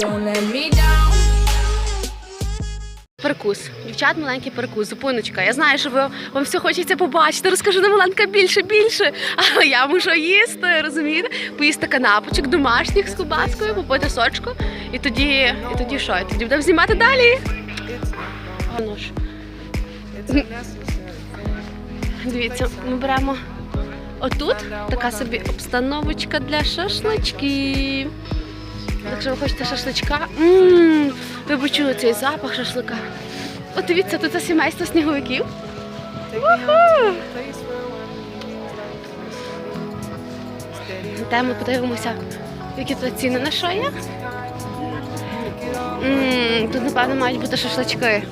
don't. Перекус. Дівчат, маленький перекус, зупиночка. Я знаю, що ви, вам все хочеться побачити. Розкажи ну, нам, Оленка, більше, більше. А я мушу їсти, розумієте? Поїсти канапочок домашніх з кубаскою, попити сочку. І тоді, і тоді що? І тоді будемо знімати далі. Воно ж. Дивіться, ми беремо отут така собі обстановочка для шашличків. Якщо ви хочете шашличка, ви почули цей запах шашлика. От дивіться, тут це сімейство сніговиків. Уху! Йдемо подивимося, які тут ціни на що є. Тут, напевно, мають бути шашлички.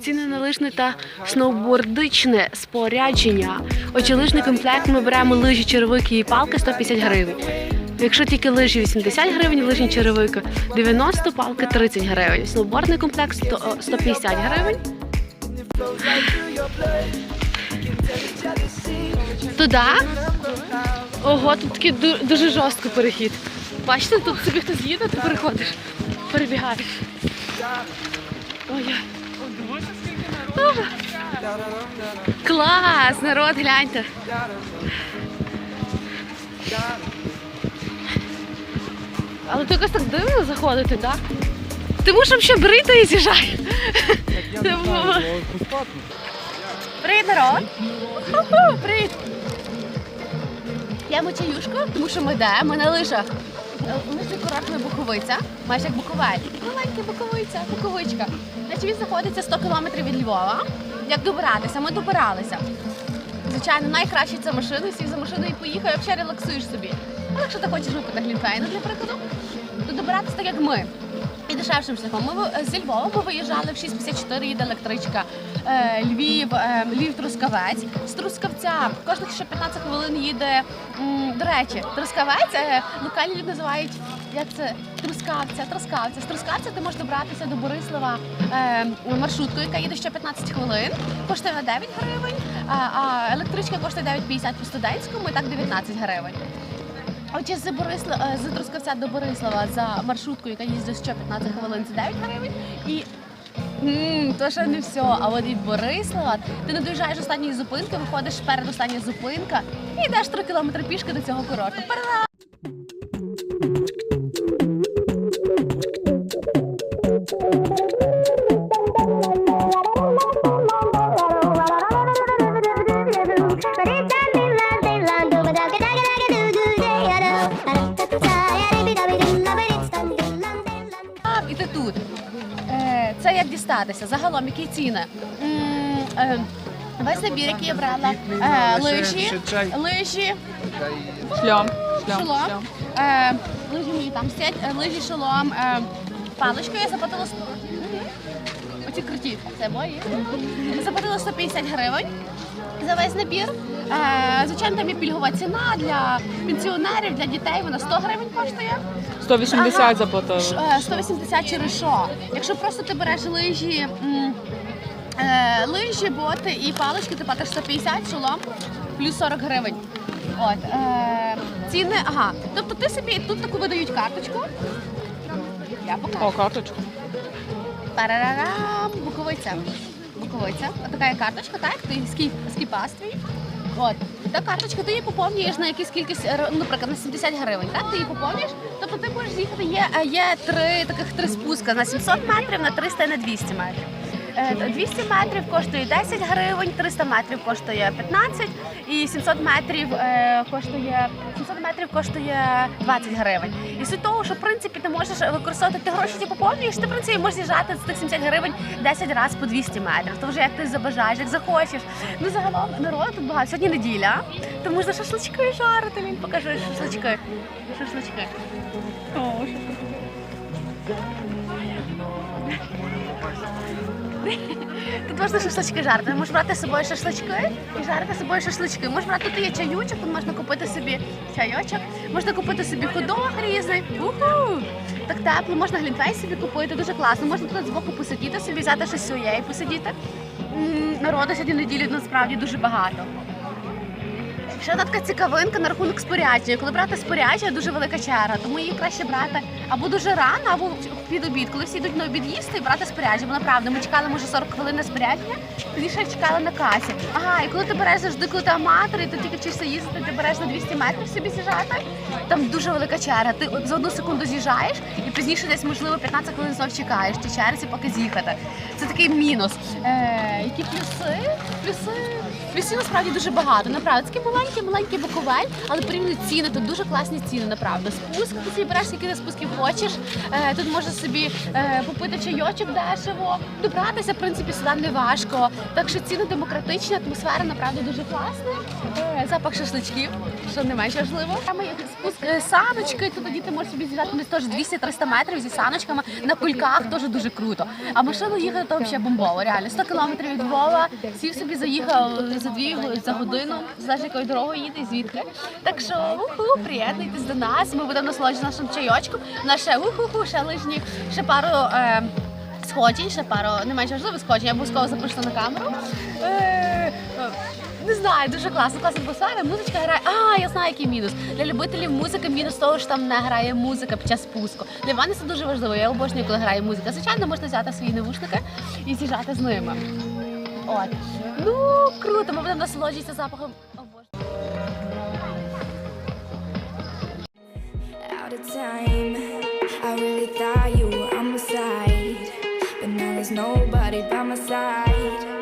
Ціни на лижне та сноубордичне спорядження. Отже, лижний комплект ми беремо лижі, черевики і палки 150 гривень. Якщо тільки лижі 80 гривень, лижні черевики 90, палки 30 гривень. Сноубордний комплект 100 150 гривень. Туди. Ого, тут такий дуже жорстко перехід. Бачите, тут собі хтось їде, ти переходиш, перебігаєш. Клас, народ, гляньте. Але то якось так дивно заходити, так? Тому що ще брити і з'їжджає. Тому- Привіт, народ! Привіт! П'ємо чаюшку, тому що ми де? Ми на лижах. Е, Лижний курорт Буковиця, майже як Буковель. Маленька Буковиця, Буковичка. Значить, він знаходиться 100 кілометрів від Львова. Як добиратися? Ми добиралися. Звичайно, найкраще це машина, сів за машиною і поїхав, і взагалі релаксуєш собі. Але якщо ти хочеш випити глінтвейну, для прикладу, добиратися так, як ми. І дешевшим шляхом. Ми зі Львова ми виїжджали в 6.54, їде електричка. Е, Львів, е, Львів Трускавець. З Трускавця кожних ще 15 хвилин їде. До речі, Трускавець е, локальні люди називають як це Трускавця, Трускавця. З Трускавця ти можеш добратися до Борислава маршруткою, яка їде ще 15 хвилин, коштує на 9 гривень, а електричка коштує 9,50 по студентському і так 19 гривень. Отже, з Борисла е, з Трускавця до Борислава за маршруткою, яка їздить ще 15 хвилин, це 9 гривень. І м, то ще не все. А от від Борислава ти не доїжджаєш останньої зупинки, виходиш перед остання зупинка і йдеш 3 кілометри пішки до цього курорту. Це як дістатися? Загалом, які ціни? Е, Весь набір, який я брала, е, лижі, лижі, Шльом. Шльом. е, лижі мої там стоять, е, лижі, шолом, паличку я заплатила. Оці круті, це мої. Заплатила 150 гривень за весь набір. Звичайно, там є пільгова ціна для пенсіонерів, для дітей. Вона 100 гривень коштує. 180 Ага. заплатили. Ш- е, 180 через що? Якщо просто ти береш лижі, м, е, лижі, боти і палички, ти платиш 150 шолом, плюс 40 гривень. От, е, ціни, ага. Тобто ти собі тут таку видають карточку. Я покажу. О, карточку. Парарарам, буковиця. Буковиця. Отака є карточка, так? Ти скіп, скіпас твій. От. Та карточка, ти її поповнюєш на якусь кількість, е, ну, наприклад, на 70 гривень, так? Ти її поповнюєш. Тобто ти можеш їхати, є, е, є три таких три спуска на 700 метрів, на 300 і на 200 метрів. Е, 200 метрів коштує 10 гривень, 300 метрів коштує 15 і 700 метрів е, коштує 700 метрів коштує 20 гривень. І суть того, що в принципі ти можеш використовувати ти гроші, ті поповнюєш, ти в принципі можеш з'їжджати з тих 70 гривень 10 разів по 200 метрів. То вже як ти забажаєш, як захочеш. Ну загалом народу тут багато. Сьогодні неділя, то можна шашлички жарити. Він покаже шашлички. Шашлички. О, шашлички. Тут можна шашлички жарити. Можеш брати з собою шашлички і жарити з собою шашлички. Можеш брати тут є чайочок, тут можна купити собі чайочок, можна купити собі ходок різний. Уху! Так тепло, можна глінтвей собі купити, дуже класно. Можна тут збоку посидіти собі, взяти щось своє і посидіти. Народу сьогодні неділі насправді дуже багато. Ще одна така цікавинка на рахунок спорядження. Коли брати спорядження, дуже велика черга, тому її краще брати або дуже рано, або під обід. Коли всі йдуть на обід їсти і брати спорядження. Бо направду ми чекали може 40 хвилин на спорядження, тоді ще чекали на касі. Ага, і коли ти береш завжди, коли ти аматор, і ти тільки вчишся їздити, ти береш на 200 метрів собі з'їжджати. Там дуже велика черга. Ти за одну секунду з'їжджаєш і пізніше десь можливо 15 хвилин знов чекаєш в черзі, поки з'їхати. Це такий мінус. Е, які плюси? Плюси. Плюсів насправді дуже багато. Направду це такий маленький, маленький буковель, але порівняно ціни, тут дуже класні ціни, направду. Спуск, ти собі береш, скільки ти спусків хочеш. Е, тут можна собі е, попити чайочок дешево, добратися, в принципі, сюди не важко. Так що ціни демократичні, атмосфера направду дуже класна. Е, запах шашличків, що не менш важливо. Там є спуск саночки, то тоді ти можеш собі з'їжджати десь теж 200-300 метрів зі саночками на кульках, теж дуже круто. А машину їхати то взагалі бомбово, реально. 100 кілометрів від Львова, сів собі заїхав за дві за годину, залежить якою дорогою їде і звідки. Так що уху, приєднуйтесь до нас. Ми будемо насолоджуватися нашим чайочком. У нас ще лижні, ще пару. Е, Сходжень, ще пару не менш важливих сходжень, я обов'язково запишу на камеру. Е, не знаю, дуже класно, класна атмосфера, музичка грає. А, я знаю, який мінус. Для любителів музики мінус того, що там не грає музика під час спуску. Для мене це дуже важливо. Я обожнюю, коли грає музика. Звичайно, можна взяти свої навушники і з'їжджати з ними. От. Ну, круто, запахом. Боже. I really thought you were on my side, but now there's nobody by my side.